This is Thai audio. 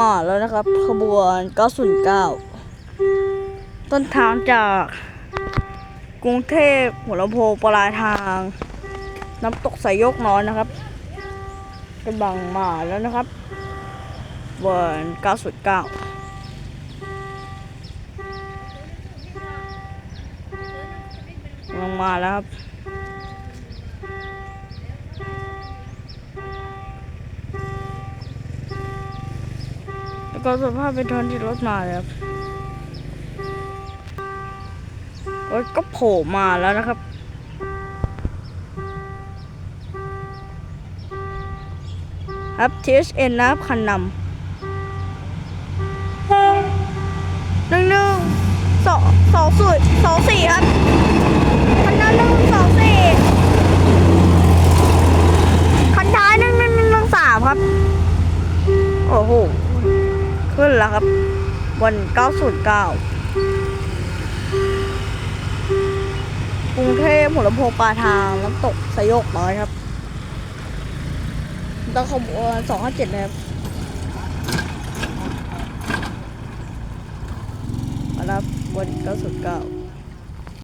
มาแล้วนะครับขบวน 909 ต้นทางจากกรุงเทพหัวลำโพงปลายทาง น้ำตกสายยกน้อยนะครับกำลังมาแล้วนะครับบน909กำลังมาแล้วครับ ก็สภาพเป็นทอนที่รถมาเลยครับรถก็โผล่มาแล้วนะครับ ครับ THN นะครับคันนำหนึ่งหนึ่งสองสองสุดสองสี่ครับคันนั้นหนึ่งสองสี่คันท้ายหนึ่งหนึ่งหนึ่งสามครับ โอ้โห ขึ้นแล้วครับ บน 909 กรุงเทพหัวลำโพงปลาทางน้ำตกสยกน้อยครับต้องขบวน257นะครับมาแล้ววัน909